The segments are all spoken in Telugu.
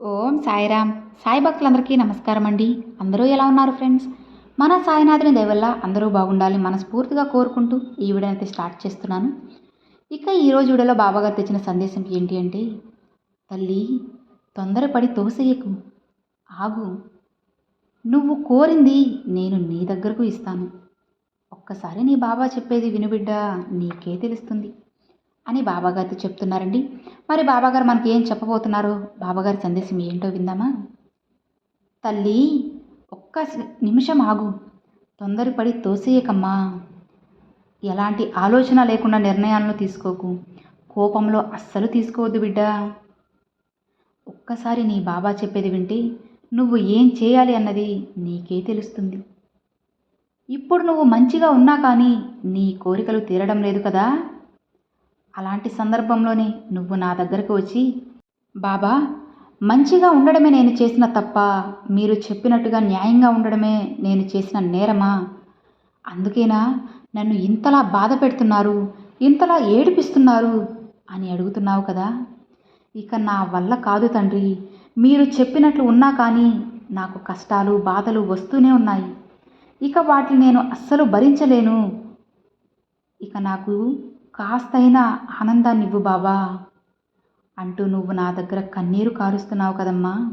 ఓం సాయిరామ్ సాయి భక్తులందరికీ నమస్కారం అండి అందరూ ఎలా ఉన్నారు ఫ్రెండ్స్? మన సాయినాథుని దయవల్ల అందరూ బాగుండాలి మనస్ఫూర్తిగా కోరుకుంటూ ఈ వీడియో అయితే స్టార్ట్ చేస్తున్నాను. ఇక ఈరోజు వీడియోలో బాబాగారు తెచ్చిన సందేశం ఏంటి అంటే తల్లి తొందరపడి తోసేయకు. ఆగు. నువ్వు కోరింది నేను నీ దగ్గరకు ఇస్తాను. ఒక్కసారి నీ బాబా చెప్పేది వినుబిడ్డ నీకే తెలుస్తుంది. అని బాబాగారితో చెప్తున్నారండి. మరి బాబాగారు మనకి ఏం చెప్పబోతున్నారు? బాబాగారి సందేశం ఏంటో విందామా? తల్లి ఒక్క నిమిషం ఆగు. తొందరపడి తోసేయకమ్మా. ఎలాంటి ఆలోచన లేకుండా నిర్ణయాలను తీసుకోకు. కోపంలో అస్సలు తీసుకోవద్దు బిడ్డా. ఒక్కసారి నీ బాబా చెప్పేది వింటే నువ్వు ఏం చేయాలి అన్నది నీకే తెలుస్తుంది. ఇప్పుడు నువ్వు మంచిగా ఉన్నా కానీ నీ కోరికలు తీరడం లేదు కదా? అలాంటి సందర్భంలోనే నువ్వు నా దగ్గరకు వచ్చి బాబా మంచిగా ఉండడమే నేను చేసిన తప్ప మీరు చెప్పినట్టుగా న్యాయంగా ఉండడమే నేను చేసిన నేరమా? అందుకేనా నన్ను ఇంతలా బాధ పెడుతున్నారు ఇంతలా ఏడిపిస్తున్నారు? అని అడుగుతున్నావు కదా. ఇక నా వల్ల కాదు తండ్రి. మీరు చెప్పినట్లు ఉన్నా కానీ నాకు కష్టాలు బాధలు వస్తూనే ఉన్నాయి. ఇక వాటిని నేను అస్సలు భరించలేను. ఇక నాకు కాస్తైనా ఆనందాన్ని ఇవ్వు బాబా. అంటూ నువ్వు నా దగ్గర కన్నీరు కారుస్తున్నావు కదమ్మా.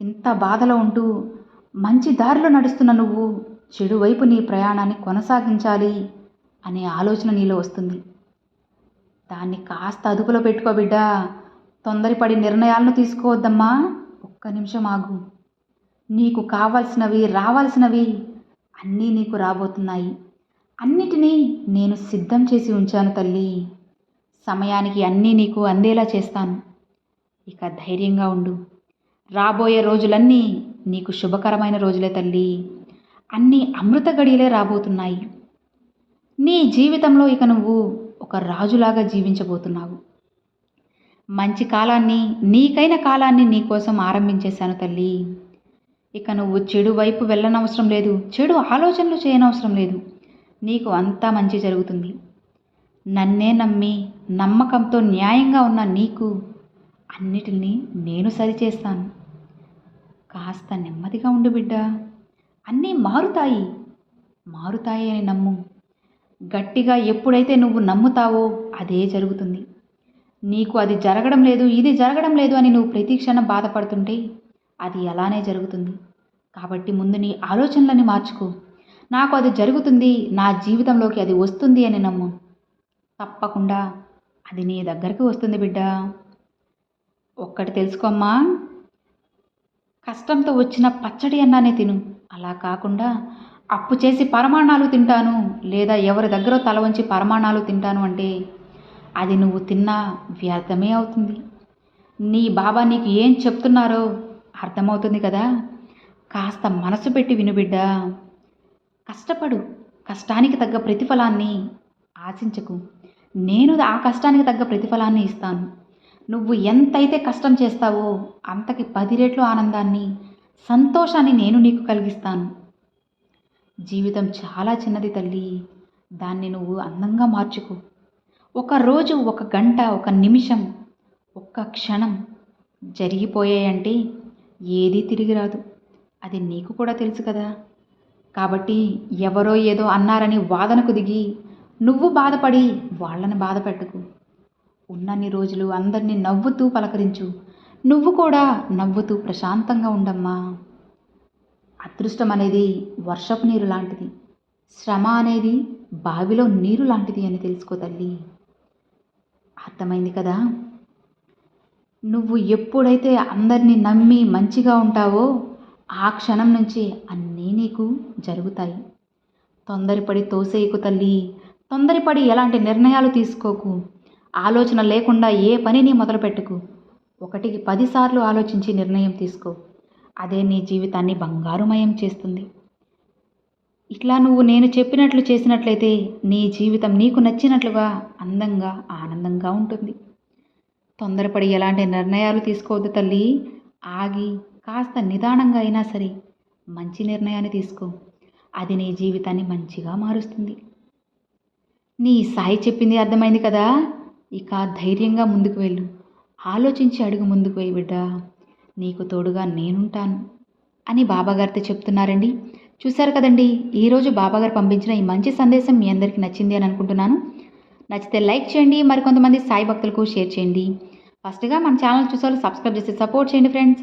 ఇంత బాధలో ఉంటూ మంచి దారిలో నడుస్తున్న నువ్వు చెడు వైపు నీ ప్రయాణాన్ని కొనసాగించాలి అనే ఆలోచన నీలో వస్తుంది. దాన్ని కాస్త అదుపులో పెట్టుకో బిడ్డ. తొందరపడి నిర్ణయాలను తీసుకోవద్దమ్మా. ఒక్క నిమిషం ఆగు. నీకు కావాల్సినవి రావాల్సినవి అన్నీ నీకు రాబోతున్నాయి. అన్నిటినీ నేను సిద్ధం చేసి ఉంచాను తల్లి. సమయానికి అన్నీ నీకు అందేలా చేస్తాను. ఇక ధైర్యంగా ఉండు. రాబోయే రోజులన్నీ నీకు శుభకరమైన రోజులే తల్లి. అన్నీ అమృత గడియలే రాబోతున్నాయి. నీ జీవితంలో ఇక నువ్వు ఒక రాజులాగా జీవించబోతున్నావు. మంచి కాలాన్ని నీకైన కాలాన్ని నీకోసం ఆరంభించేశాను తల్లి. ఇక నువ్వు చెడు వైపు వెళ్ళనవసరం లేదు. చెడు ఆలోచనలు చేయనవసరం లేదు. నీకు అంతా మంచి జరుగుతుంది. నన్నే నమ్మి నమ్మకంతో న్యాయంగా ఉన్న నీకు అన్నిటినీ నేను సరిచేస్తాను. కాస్త నెమ్మదిగా ఉండు బిడ్డ. అన్నీ మారుతాయి. మారుతాయి అని నమ్ము. గట్టిగా ఎప్పుడైతే నువ్వు నమ్ముతావో అదే జరుగుతుంది. నీకు అది జరగడం లేదు ఇది జరగడం లేదు అని నువ్వు ప్రతిక్షణం బాధపడుతుంటే అది అలానే జరుగుతుంది. కాబట్టి ముందు నీ ఆలోచనలని మార్చుకో. నాకు అది జరుగుతుంది నా జీవితంలోకి అది వస్తుంది అని నమ్ము. తప్పకుండా అది నీ దగ్గరికి వస్తుంది బిడ్డ. ఒక్కటి తెలుసుకోమ్మా కష్టంతో వచ్చిన పచ్చడి అన్నానే తిను. అలా కాకుండా అప్పు చేసి పరమాణాలు తింటాను లేదా ఎవరి దగ్గర తల వంచి పరమాణాలు తింటాను అంటే అది నువ్వు తిన్నా వ్యర్థమే అవుతుంది. నీ బాబా నీకు ఏం చెప్తున్నారో అర్థమవుతుంది కదా. కాస్త మనసు పెట్టి వినుబిడ్డా కష్టపడు. కష్టానికి తగ్గ ప్రతిఫలాన్ని ఆశించకు. నేను ఆ కష్టానికి తగ్గ ప్రతిఫలాన్ని ఇస్తాను. నువ్వు ఎంతైతే కష్టం చేస్తావో అంతకి పది రెట్లు ఆనందాన్ని సంతోషాన్ని నేను నీకు కలిగిస్తాను. జీవితం చాలా చిన్నది తల్లి. దాన్ని నువ్వు అందంగా మార్చుకో. ఒక రోజు ఒక గంట ఒక నిమిషం ఒక్క క్షణం జరిగిపోయాయంటే ఏదీ తిరిగి రాదు. అది నీకు కూడా తెలుసు కదా. కాబట్టి ఎవరో ఏదో అన్నారని వాదనకు దిగి నువ్వు బాధపడి వాళ్ళని బాధ పెట్టకు. ఉన్నన్ని రోజులు అందరినీ నవ్వుతూ పలకరించు. నువ్వు కూడా నవ్వుతూ ప్రశాంతంగా ఉండమ్మా. అదృష్టం అనేది వర్షపు నీరు లాంటిది. శ్రమ అనేది బావిలో నీరు లాంటిది అని తెలుసుకో తల్లి. అర్థమైంది కదా? నువ్వు ఎప్పుడైతే అందరినీ నమ్మి మంచిగా ఉంటావో ఆ క్షణం నుంచి అన్నీ నీకు జరుగుతాయి. తొందరపడి తోసేయకు తల్లి. తొందరపడి ఎలాంటి నిర్ణయాలు తీసుకోకు. ఆలోచన లేకుండా ఏ పనిని మొదలుపెట్టుకు. ఒకటికి పదిసార్లు ఆలోచించి నిర్ణయం తీసుకో. అదే నీ జీవితాన్ని బంగారుమయం చేస్తుంది. ఇట్లా నువ్వు నేను చెప్పినట్లు చేసినట్లయితే నీ జీవితం నీకు నచ్చినట్లుగా అందంగా ఆనందంగా ఉంటుంది. తొందరపడి ఎలాంటి నిర్ణయాలు తీసుకోవద్దు తల్లి. ఆగి కాస్త నిదానంగా అయినా సరే మంచి నిర్ణయాన్ని తీసుకో. అది నీ జీవితాన్ని మంచిగా మారుస్తుంది. నీ సాయి చెప్పింది అర్థమైంది కదా? ఇక ధైర్యంగా ముందుకు వెళ్ళు. ఆలోచించి అడుగు ముందుకు వేయి బిడ్డ. నీకు తోడుగా నేనుంటాను అని బాబాగారితో చెప్తున్నారండి. చూశారు కదండి? ఈరోజు బాబాగారు పంపించిన ఈ మంచి సందేశం మీ అందరికీ నచ్చింది అని అనుకుంటున్నాను. నచ్చితే లైక్ చేయండి మరికొంతమంది సాయి భక్తులకు షేర్ చేయండి. ఫస్ట్గా మన ఛానల్ చూసే వాళ్ళు సబ్స్క్రైబ్ చేసి సపోర్ట్ చేయండి friends.